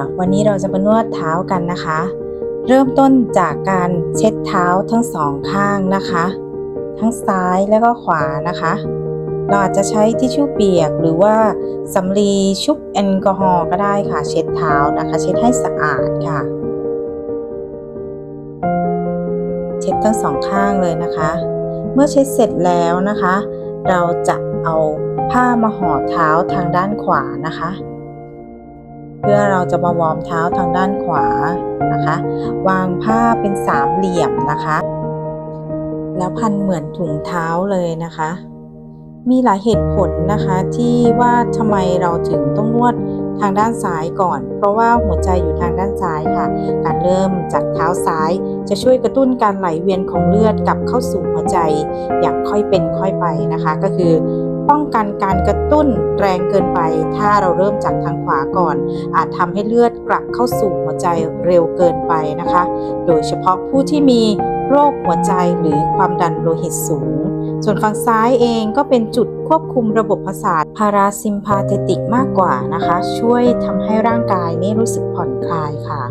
วัสดีค่ะวันนี้เราจะมานวดเท้ากันนะคะ เริ่มต้นจากการเช็ดเท้าทั้งสองข้างนะคะ ทั้งซ้ายและก็ขวานะคะ เราอาจจะใช้ทิชชู่เปียกหรือว่าสำลีชุบแอลกอฮอล์ก็ได้ค่ะ เช็ดเท้านะคะ เช็ดให้สะอาดค่ะ เช็ดทั้งสองข้างเลยนะคะ เมื่อเช็ดเสร็จแล้วนะคะ เราจะเอาผ้ามาห่อเท้าทางด้านขวานะคะ เพื่อเราจะมาวอร์มเท้าทางด้านขวานะคะ วางผ้าเป็นสามเหลี่ยมนะคะ แล้วพันเหมือนถุงเท้าเลยนะคะ มีหลายเหตุผลนะคะที่ว่าทำไมเราถึงต้องนวดทางด้านซ้ายก่อน เพราะว่าหัวใจอยู่ทางด้านซ้ายค่ะ การเริ่มจากเท้าซ้ายจะช่วยกระตุ้นการไหลเวียนของเลือดกลับเข้าสู่หัวใจอย่างค่อยเป็นค่อยไปนะคะ ก็คือ ป้องกันการกระตุ้นแรงเกินไป ถ้าเราเริ่มจากทางขวาก่อน อาจทำให้เลือดกลับเข้าสู่หัวใจเร็วเกินไปนะคะ โดยเฉพาะผู้ที่มีโรคหัวใจหรือความดันโลหิตสูง ส่วนฝั่งซ้ายเองก็เป็นจุดควบคุมระบบประสาทพาราซิมพาเทติกมากกว่านะคะ ช่วยทำให้ร่างกายนี่รู้สึกผ่อนคลายค่ะ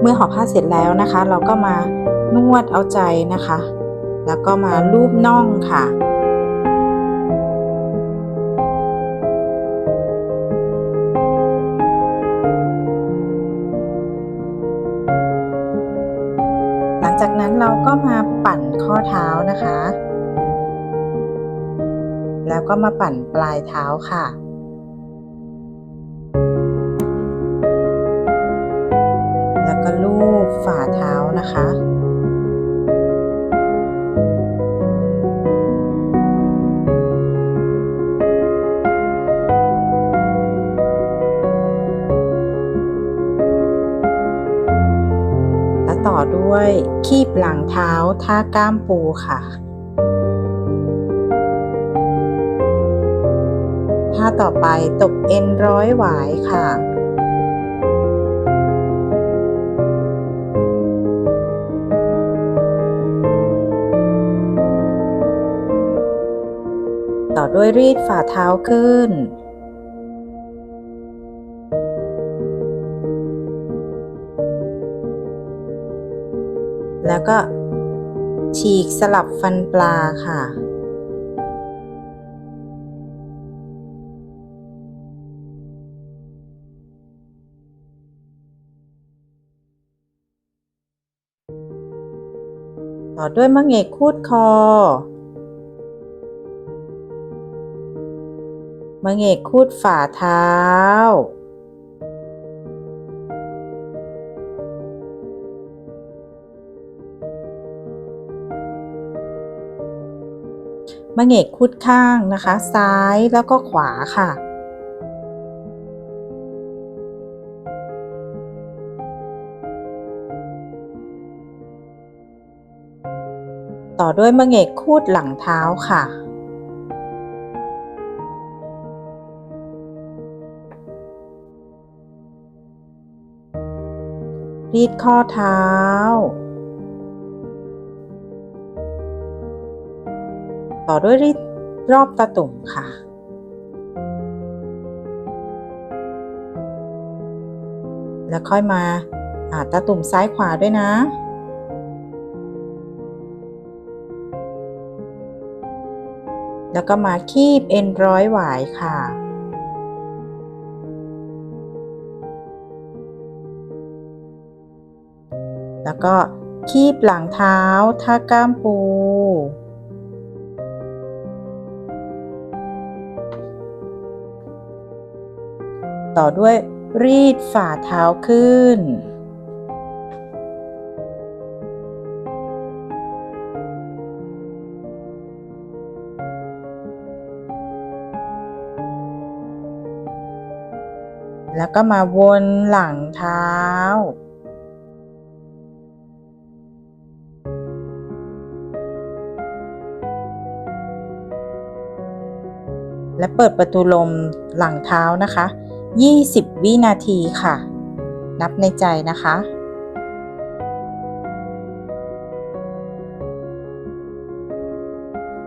เมื่อห่อผ้าเสร็จแล้วนะคะ เราก็มานวดเอาใจนะคะ แล้วก็มาลูบน่องค่ะ ก็มาปั่นปลายเท้าค่ะแล้วก็ลูบฝ่าเท้านะคะและต่อด้วยคีบหลังเท้าท่าก้ามปูค่ะ ท่าต่อไปตบเอ็นร้อยหวายค่ะ ต่อด้วยรีดฝ่าเท้าขึ้น แล้วก็ฉีกสลับฟันปลาค่ะ ต่อด้วยมะเงกคูดคอมะเงกคูดฝ่าเท้า มะเงกคูดข้างนะคะ ซ้ายแล้วก็ขวาค่ะ ต่อด้วยมะเงกคูดหลังเท้าค่ะ รีดข้อเท้า ต่อด้วยรีดรอบตะตุ่มค่ะแล้วค่อยมาอ่าตะตุ่มซ้ายขวาด้วยนะ แล้วก็มาคีบเอ็นร้อยหวายค่ะ แล้วก็คีบหลังเท้าท่าก้ามปู ต่อด้วยรีดฝ่าเท้าขึ้น แล้วก็มาวนหลังเท้า และเปิดประตูลมหลังเท้านะคะ 20 วินาทีค่ะ นับในใจนะคะ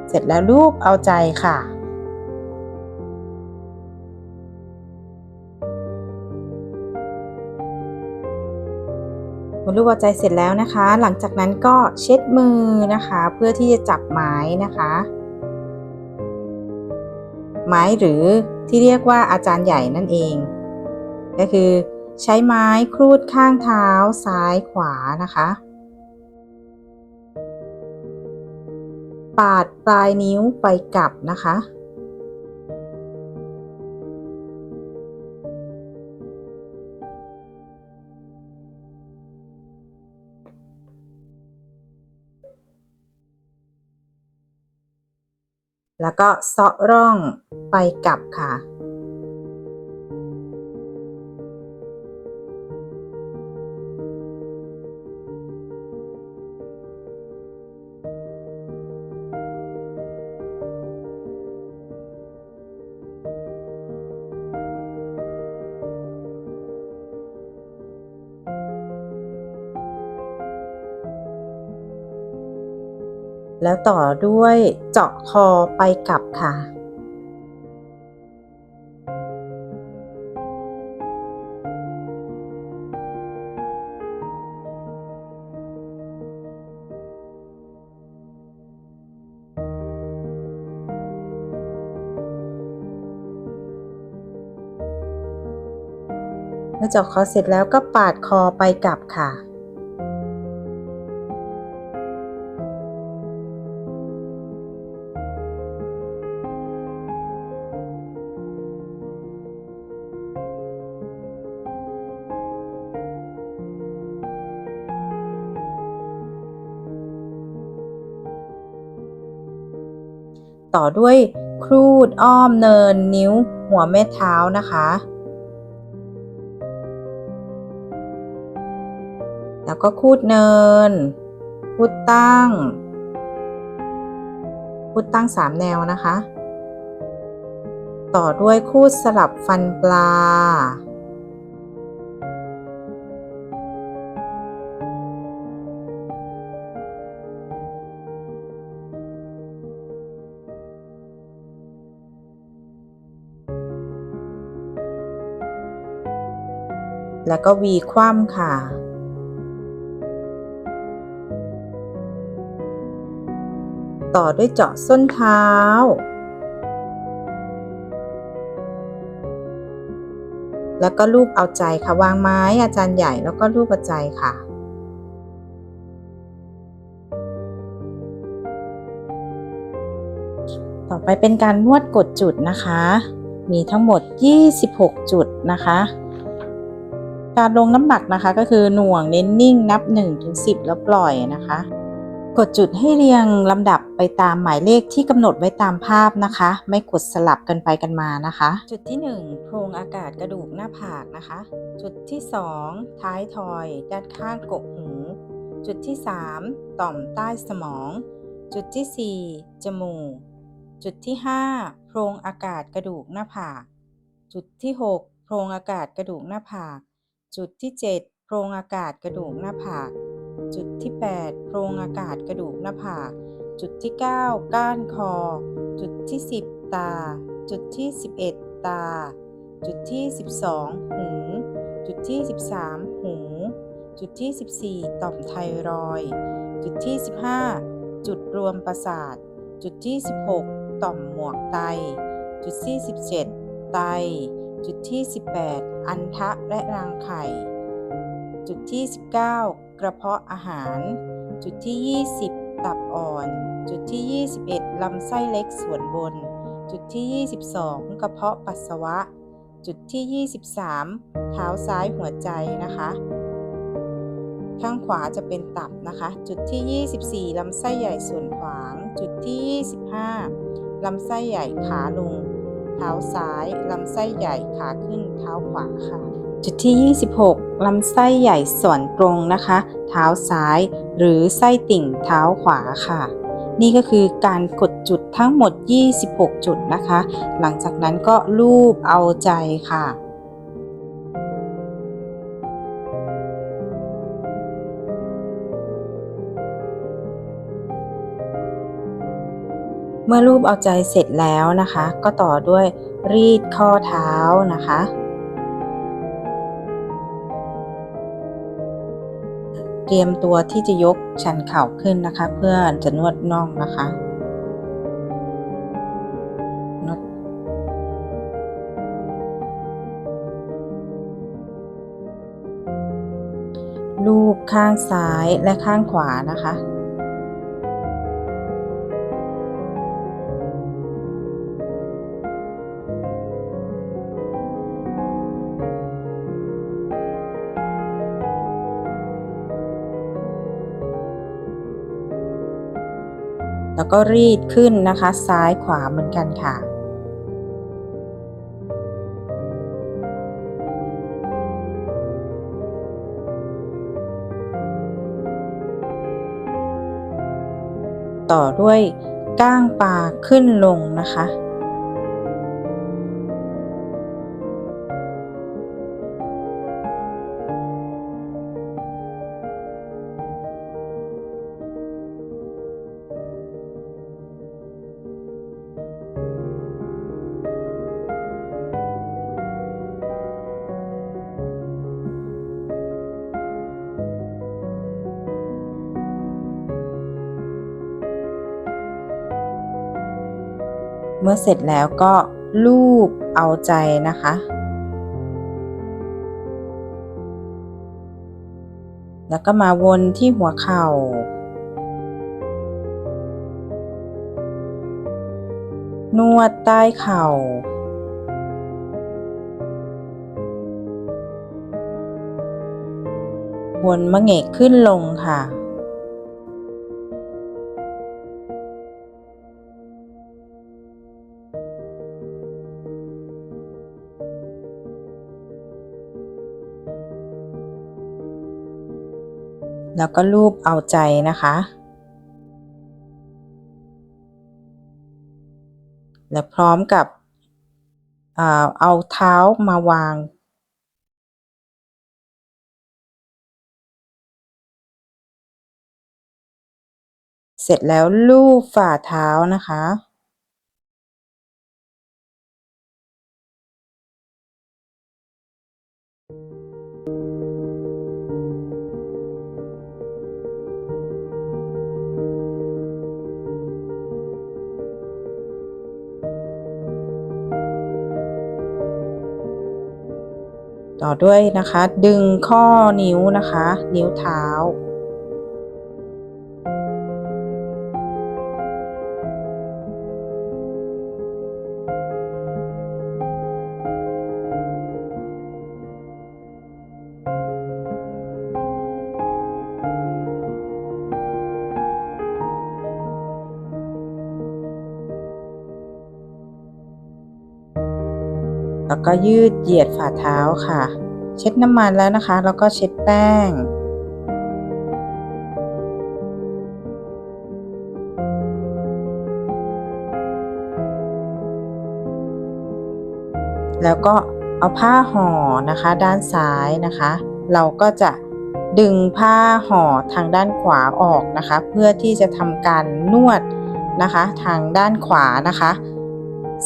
เสร็จแล้วรูปเอาใจค่ะ มุนรูปหัวใจเสร็จแล้วนะคะ หลังจากนั้นก็เช็ดมือนะคะ เพื่อที่จะจับไม้นะคะ ไม้หรือที่เรียกว่าอาจารย์ใหญ่นั่นเอง ก็คือใช้ไม้ครูดข้างเท้าซ้ายขวานะคะ ปาดปลายนิ้วไปกลับนะคะ แล้วก็เซาะร่องไปกลับค่ะ แล้วต่อด้วยเจาะคอไปกลับค่ะ เมื่อเจาะคอเสร็จแล้วก็ปาดคอไปกลับค่ะ ต่อด้วยครูดอ้อมเนิน นิ้ว หัวแม่เท้านะคะ แล้วก็คูดเนิน คูดตั้ง คูดตั้งสามแนวนะคะ ต่อด้วยคูดสลับฟันปลา แล้วก็วีคว่ำค่ะ ต่อด้วยเจาะส้นเท้า แล้วก็รูปเอาใจค่ะ วางไม้อาจารย์ใหญ่แล้วก็รูปเอาใจค่ะต่อไปเป็นการนวดกดจุดนะคะ มีทั้งหมด 26 จุดนะคะ การลงน้ำหนักนะคะก็คือหน่วงเน้นนิ่งนับ1ถึง10 แล้วปล่อยนะคะ กดจุดให้เรียงลำดับไปตามหมายเลขที่กำหนดไว้ตามภาพนะคะ ไม่กดสลับกันไปกันมานะคะ จุดที่ 1 โพรงอากาศกระดูกหน้าผากนะคะ จุดที่ 2 ท้ายทอย ด้านข้างกกหู จุดที่ 3 ต่อมใต้สมอง จุดที่ 4 จมูก จุดที่ 5 โพรงอากาศกระดูกหน้าผาก จุดที่ 6 โพรงอากาศกระดูกหน้าผาก จุดที่ 7 โพรงอากาศกระดูกหน้าผาก จุดที่ 8 โพรงอากาศกระดูกหน้าผาก จุดที่ 9 ก้านคอ จุดที่ 10 ตา จุดที่ 11 ตา จุดที่ 12 หู จุดที่ 13 หู จุดที่ 14 ต่อมไทรอยด์จุดที่ 15 จุดรวมประสาท จุดที่ 16 ต่อมหมวกไต จุดที่ 17 ไต จุดที่ 18 อันทะและรังไข่ จุดที่ 19 กระเพาะอาหาร จุดที่ 20 ตับอ่อน จุดที่ 21 ลำไส้เล็กส่วนบน จุดที่ 22 กระเพาะปัสสาวะ จุดที่ 23 เท้าซ้ายหัวใจนะคะ ข้างขวาจะเป็นตับนะคะ จุดที่ 24 ลำไส้ใหญ่ส่วนขวาง จุดที่ 25 ลำไส้ใหญ่ขาลง เท้าซ้ายลำไส้ใหญ่ขาขึ้นเท้าขวาค่ะ จุดที่ 26ลำไส้ใหญ่ส่วนตรงนะคะ เท้าซ้าย หรือไส้ติ่งเท้าขวาค่ะ นี่ก็คือการกดจุดทั้งหมด 26 จุดนะคะ หลังจากนั้นก็ลูบเอาใจค่ะ มื่อรูปเอาใจเสร็จแล้วนะคะ ก็ต่อด้วยรีดข้อเท้านะคะ เตรียมตัวที่จะยกชันเข่าขึ้นนะคะ เพื่อจะนวดน่องนะคะนวดลูบข้างซ้ายและข้างขวานะคะ แล้วก็รีดขึ้นนะคะ ซ้ายขวาเหมือนกันค่ะ ต่อด้วยก้างปลาขึ้นลงนะคะ เมื่อเสร็จแล้วก็ลูบเอาใจนะคะ แล้วก็มาวนที่หัวเข่า นวดใต้เข่าวนมะเงกขึ้นลงค่ะ แล้วก็ลูบเอาใจนะคะ และพร้อมกับเอาเท้ามาวาง เสร็จแล้วลูบฝ่าเท้านะคะ ต่อด้วยนะคะ ดึงข้อนิ้วนะคะ นิ้วเท้า แล้วก็ยืดเหยียดฝ่าเท้าค่ะ เช็ดน้ำมันแล้วนะคะ แล้วก็เช็ดแป้ง แล้วก็เอาผ้าห่อนะคะ ด้านซ้ายนะคะ เราก็จะดึงผ้าห่อทางด้านขวาออกนะคะ เพื่อที่จะทำการนวดนะคะ ทางด้านขวานะคะ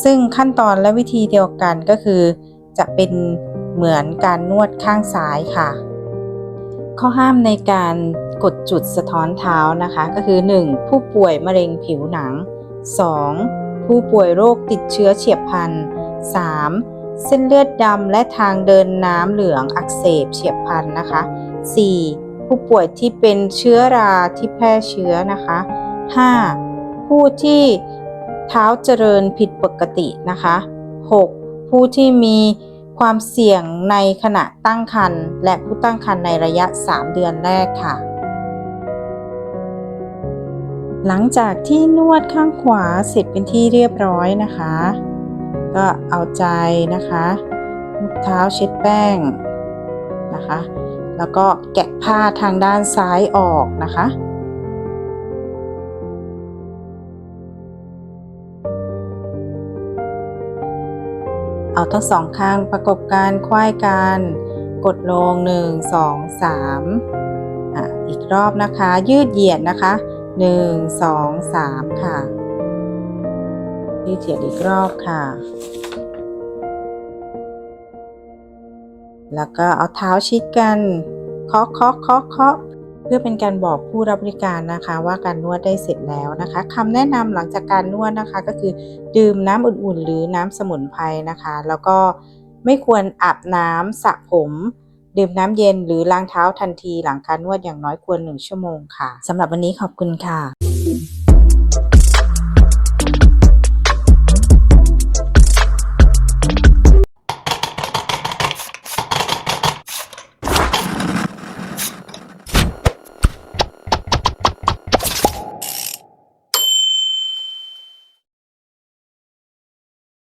ซึ่งขั้นตอนและวิธีเดียวกันก็คือ จะเป็นเหมือนการนวดข้างซ้ายค่ะ ข้อห้ามในการกดจุดสะท้อนเท้านะคะ ก็คือ 1. ผู้ป่วยมะเร็งผิวหนัง 2. ผู้ป่วยโรคติดเชื้อเฉียบพลัน 3. เส้นเลือดดำและทางเดินน้ำเหลืองอักเสบเฉียบพลันนะคะ 4. ผู้ป่วยที่เป็นเชื้อราที่แพร่เชื้อนะคะ 5. ผู้ที่ เท้าเจริญผิดปกตินะคะ 6. ผู้ที่มีความเสี่ยงในขณะตั้งครรภ์และผู้ตั้งครรภ์ในระยะ 3 เดือนแรกค่ะ หลังจากที่นวดข้างขวาเสร็จเป็นที่เรียบร้อยนะคะ ก็เอาใจนะคะลูกเท้าเช็ดแป้งนะคะ แล้วก็แกะผ้าทางด้านซ้ายออกนะคะ เอาทั้งสองข้างประกบกันคว้ายกัน กดลง 1 2 3อะอีกรอบนะคะ ยืดเหยียดนะคะ 1 2 3 ค่ะ ยืดเหยียดอีกรอบค่ะ แล้วก็เอาเท้าชิดกันเคาะเคาะเคาะเคาะ เพื่อเป็นการบอกผู้รับบริการนะคะ ว่าการนวดได้เสร็จแล้วนะคะคำแนะนำหลังจากการนวดนะคะ ก็คือดื่มน้ำอุ่นๆ หรือน้ำสมุนไพรนะคะ แล้วก็ไม่ควรอาบน้ำสระผม ดื่มน้ำเย็นหรือล้างเท้าทันทีหลังการนวดอย่างน้อยควรหนึ่งชั่วโมงค่ะสำหรับวันนี้ขอบคุณค่ะ